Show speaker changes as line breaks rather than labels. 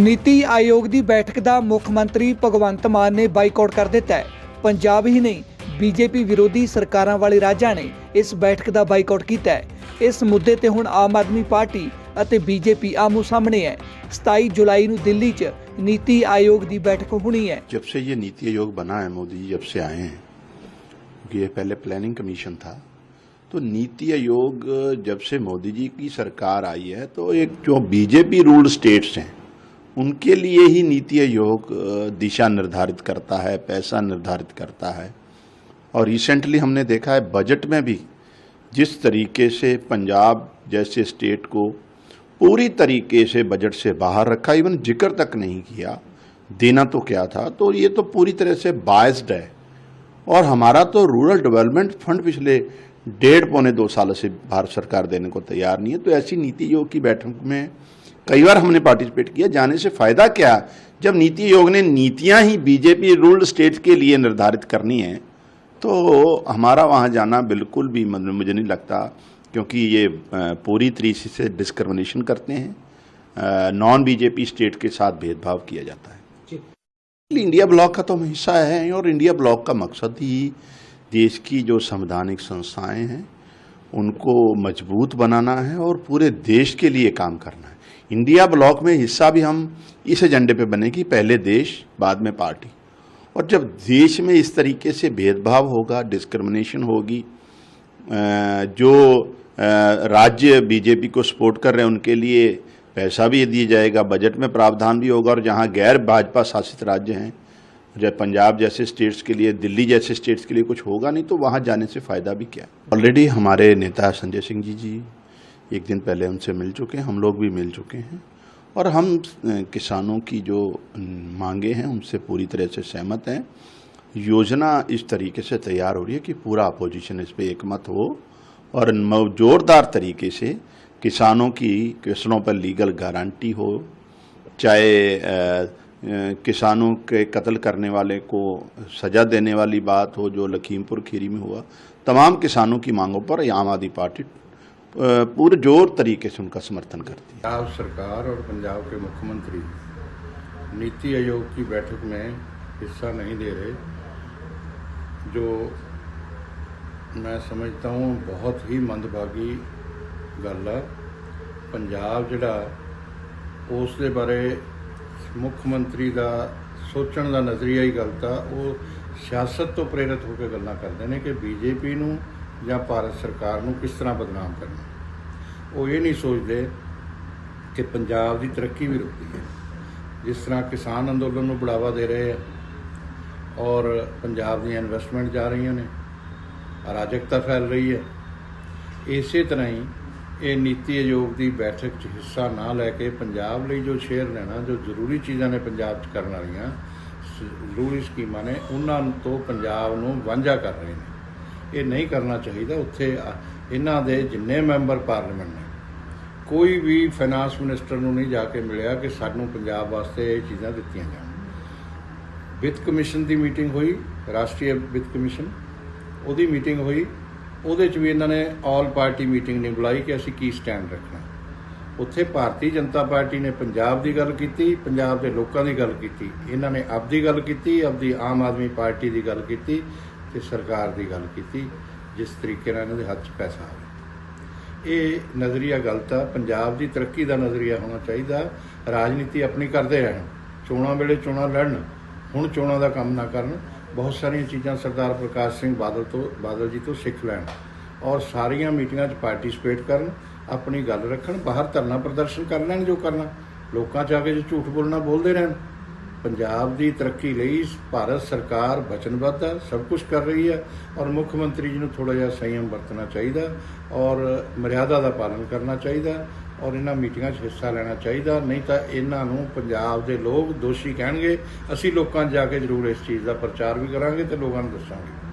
ਨੀਤੀ ਆਯੋਗ ਦੀ ਬੈਠਕ ਦਾ ਮੁੱਖ ਮੰਤਰੀ ਭਗਵੰਤ ਮਾਨ ਨੇ ਬਾਈਕਾਟ ਕਰ ਦਿੱਤਾ ਹੈ ਪੰਜਾਬ ਹੀ ਨਹੀਂ ਬੀਜੇਪੀ ਵਿਰੋਧੀ ਸਰਕਾਰਾਂ ਵਾਲੇ ਰਾਜਾਂ ਨੇ ਇਸ ਬੈਠਕ ਦਾ ਬਾਈਕਾਟ ਕੀਤਾ ਹੈ ਇਸ ਮੁੱਦੇ ਤੇ ਹੁਣ ਆਮ ਆਦਮੀ ਪਾਰਟੀ ਅਤੇ ਬੀਜੇਪੀ ਆਮੋ ਸਾਹਮਣੇ ਹੈ 27 ਜੁਲਾਈ ਨੂੰ ਦਿੱਲੀ 'ਚ ਨੀਤੀ ਆਯੋਗ ਦੀ ਬੈਠਕ ਹੋਣੀ ਹੈ
जब से ये नीति आयोग बना है मोदी जी जब से आए हैं क्योंकि ये पहले प्लानिंग कमीशन था तो नीति आयोग जब से मोदी जी की सरकार आई है तो एक जो बीजेपी रूल्ड स्टेट्स हैं उनके लिए ही नीति आयोग दिशा निर्धारित करता है, पैसा निर्धारित करता है। और रिसेंटली हमने देखा है बजट में भी जिस तरीके से पंजाब जैसे स्टेट को पूरी तरीके से बजट से बाहर रखा इवन ज़िक्र तक नहीं किया, देना तो क्या था? तो ये तो पूरी तरह से बायस्ड है। और हमारा तो रूरल डेवलपमेंट फंड पिछले डेढ़ पौने दो सालों से भारत सरकार देने को तैयार नहीं है तो ऐसी नीति आयोग की बैठक में कई बार हमने पार्टिसिपेट किया जाने से फ़ायदा क्या? जब नीति आयोग ने नीतियाँ ही बीजेपी रूल्ड स्टेट के लिए निर्धारित करनी है तो हमारा वहाँ जाना बिल्कुल भी मुझे नहीं लगता क्योंकि ये पूरी तरीके से डिस्क्रिमिनेशन करते हैं। नॉन बीजेपी स्टेट के साथ भेदभाव किया जाता है। इंडिया ब्लॉक का तो हम हिस्सा है और इंडिया ब्लॉक का मकसद ही देश की जो संवैधानिक संस्थाएँ हैं उनको मज़बूत बनाना है और पूरे देश के लिए काम करना है। इंडिया ब्लॉक में हिस्सा भी हम इस एजेंडे पे बने कि पहले देश, बाद में पार्टी। और जब देश में इस तरीके से भेदभाव होगा डिस्क्रिमिनेशन होगी जो राज्य बीजेपी को सपोर्ट कर रहे हैं, उनके लिए पैसा भी दिया जाएगा बजट में प्रावधान भी होगा, और जहाँ गैर भाजपा शासित राज्य हैं, जैसे पंजाब जैसे स्टेट्स के लिए, दिल्ली जैसे स्टेट्स के लिए कुछ होगा नहीं तो वहाँ जाने से फ़ायदा भी क्या है? ऑलरेडी हमारे नेता संजय सिंह जी जी एक दिन पहले उनसे मिल चुके हैं, हम लोग भी मिल चुके हैं। और हम किसानों की जो मांगे हैं, उनसे पूरी तरह से सहमत हैं। योजना इस तरीके से तैयार हो रही है कि पूरा अपोजिशन इस पर एकमत हो और जोरदार तरीके से किसानों की फ़सलों पर लीगल गारंटी हो। चाहे किसानों के कत्ल करने वाले को सजा देने वाली बात हो, जो लखीमपुर खीरी में हुआ, तमाम किसानों की मांगों पर आम आदमी पार्टी पूरे जोर तरीके से उनका समर्थन करती है
पंजाब सरकार और पंजाब के मुख्यमंत्री नीति आयोग की बैठक में हिस्सा नहीं दे रहे जो मैं समझता हूँ बहुत ही मंदभागी ਗੱਲ ਆ ਪੰਜਾਬ ਜਿਹੜਾ ਉਸ ਦੇ ਬਾਰੇ ਮੁੱਖ ਮੰਤਰੀ ਦਾ ਸੋਚਣ ਦਾ ਨਜ਼ਰੀਆ ਹੀ ਗਲਤ ਆ ਉਹ ਸਿਆਸਤ ਤੋਂ ਪ੍ਰੇਰਿਤ ਹੋ ਕੇ ਗੱਲਾਂ ਕਰਦੇ ਨੇ ਕਿ ਬੀਜੇਪੀ ਨੂੰ ਜਾਂ ਭਾਰਤ ਸਰਕਾਰ ਨੂੰ ਕਿਸ ਤਰ੍ਹਾਂ ਬਦਨਾਮ ਕਰਨਾ? ਉਹ ਇਹ ਨਹੀਂ ਸੋਚਦੇ ਕਿ ਪੰਜਾਬ ਦੀ ਤਰੱਕੀ ਵੀ ਰੁਕਦੀ ਹੈ। ਜਿਸ ਤਰ੍ਹਾਂ ਕਿਸਾਨ ਅੰਦੋਲਨ ਨੂੰ ਬੜਾਵਾ ਦੇ ਰਹੇ ਆ ਔਰ ਪੰਜਾਬ ਦੀਆਂ ਇਨਵੈਸਟਮੈਂਟ ਜਾ ਰਹੀਆਂ ਨੇ, ਅਰਾਜਕਤਾ ਫੈਲ ਰਹੀ ਹੈ। ਇਸੇ ਤਰ੍ਹਾਂ ਹੀ ਇਹ ਨੀਤੀ ਆਯੋਗ ਦੀ ਬੈਠਕ 'ਚ ਹਿੱਸਾ ਨਾ ਲੈ ਕੇ ਪੰਜਾਬ ਲਈ ਜੋ ਸ਼ੇਅਰ ਲੈਣਾ, ਜੋ ਜ਼ਰੂਰੀ ਚੀਜ਼ਾਂ ਨੇ ਪੰਜਾਬ 'ਚ ਕਰਨ ਵਾਲੀਆਂ, ਜ਼ਰੂਰੀ ਸਕੀਮਾਂ ਨੇ, ਉਹਨਾਂ ਤੋਂ ਪੰਜਾਬ ਨੂੰ ਵਾਂਝਾ ਕਰ ਰਹੇ ਨੇ। ਇਹ ਨਹੀਂ ਕਰਨਾ ਚਾਹੀਦਾ। ਉੱਥੇ ਇਹਨਾਂ ਦੇ ਜਿੰਨੇ ਮੈਂਬਰ ਪਾਰਲੀਮੈਂਟ ਨੇ, ਕੋਈ ਵੀ ਫਾਈਨਾਂਸ ਮਿਨਿਸਟਰ ਨੂੰ ਨਹੀਂ ਜਾ ਕੇ ਮਿਲਿਆ ਕਿ ਸਾਨੂੰ ਪੰਜਾਬ ਵਾਸਤੇ ਇਹ ਚੀਜ਼ਾਂ ਦਿੱਤੀਆਂ ਜਾਣ। ਵਿੱਤ ਕਮਿਸ਼ਨ ਦੀ ਮੀਟਿੰਗ ਹੋਈ, ਰਾਸ਼ਟਰੀ ਵਿੱਤ ਕਮਿਸ਼ਨ। ਉਹਦੀ ਮੀਟਿੰਗ ਹੋਈ। ਉਹਦੇ 'ਚ ਵੀ ਇਹਨਾਂ ਨੇ ਆਲ ਪਾਰਟੀ ਮੀਟਿੰਗ ਨਹੀਂ ਬੁਲਾਈ ਕਿ ਅਸੀਂ ਕੀ ਸਟੈਂਡ ਰੱਖਣਾ। ਉੱਥੇ ਭਾਰਤੀ ਜਨਤਾ ਪਾਰਟੀ ਨੇ ਪੰਜਾਬ ਦੀ ਗੱਲ ਕੀਤੀ, ਪੰਜਾਬ ਦੇ ਲੋਕਾਂ ਦੀ ਗੱਲ ਕੀਤੀ। ਇਹਨਾਂ ਨੇ ਆਪਦੀ ਗੱਲ ਕੀਤੀ, ਆਪਦੀ ਆਮ ਆਦਮੀ ਪਾਰਟੀ ਦੀ ਗੱਲ ਕੀਤੀ। ਤੇ ਸਰਕਾਰ ਦੀ ਗੱਲ ਕੀਤੀ, ਜਿਸ ਤਰੀਕੇ ਨਾਲ ਇਹਨਾਂ ਦੇ ਹੱਥ 'ਚ ਪੈਸਾ ਆਵੇ ਇਹ ਨਜ਼ਰੀਆ ਗਲਤ ਆ। ਪੰਜਾਬ ਦੀ ਤਰੱਕੀ ਦਾ ਨਜ਼ਰੀਆ ਹੋਣਾ ਚਾਹੀਦਾ। ਰਾਜਨੀਤੀ ਆਪਣੀ ਕਰਦੇ ਰਹਿਣ। ਚੋਣਾਂ ਵੇਲੇ ਚੋਣਾਂ ਲੜਨ। ਹੁਣ ਚੋਣਾਂ ਦਾ ਕੰਮ ਨਾ ਕਰਨ। ਬਹੁਤ ਸਾਰੀਆਂ ਚੀਜ਼ਾਂ ਸਰਦਾਰ ਪ੍ਰਕਾਸ਼ ਸਿੰਘ ਬਾਦਲ ਤੋਂ, ਬਾਦਲ ਜੀ ਤੋਂ ਸਿੱਖ ਲੈਣ। ਔਰ ਸਾਰੀਆਂ ਮੀਟਿੰਗਾਂ 'ਚ ਪਾਰਟਿਸਿਪੇਟ ਕਰਨ। ਆਪਣੀ ਗੱਲ ਰੱਖਣ। ਬਾਹਰ ਧਰਨਾ ਪ੍ਰਦਰਸ਼ਨ ਕਰ ਲੈਣ ਜੋ ਕਰਨਾ। ਲੋਕਾਂ 'ਚ ਆ ਕੇ ਜੇ ਝੂਠ ਬੋਲਣਾ ਬੋਲਦੇ ਰਹਿਣ। ਪੰਜਾਬ ਦੀ ਤਰੱਕੀ ਲਈ ਭਾਰਤ ਸਰਕਾਰ ਵਚਨਬੱਧ ਹੈ, ਸਭ ਕੁਝ ਕਰ ਰਹੀ ਹੈ ਔਰ ਮੁੱਖ ਮੰਤਰੀ ਜੀ ਨੂੰ ਥੋੜਾ ਜਿਹਾ ਸੰਯਮ ਵਰਤਣਾ ਚਾਹੀਦਾ ਔਰ ਮਰਿਆਦਾ ਦਾ ਪਾਲਣ ਕਰਨਾ ਚਾਹੀਦਾ ਔਰ ਇਹਨਾਂ ਮੀਟਿੰਗਾਂ 'ਚ ਹਿੱਸਾ ਲੈਣਾ ਚਾਹੀਦਾ, ਨਹੀਂ ਤਾਂ ਇਹਨਾਂ ਨੂੰ ਪੰਜਾਬ ਦੇ ਲੋਕ ਦੋਸ਼ੀ ਕਹਿਣਗੇ। ਅਸੀਂ ਲੋਕਾਂ 'ਚ ਜਾ ਕੇ ਜ਼ਰੂਰ ਇਸ ਚੀਜ਼ ਦਾ ਪ੍ਰਚਾਰ ਵੀ ਕਰਾਂਗੇ ਤੇ ਲੋਕਾਂ ਨੂੰ ਦੱਸਾਂਗੇ।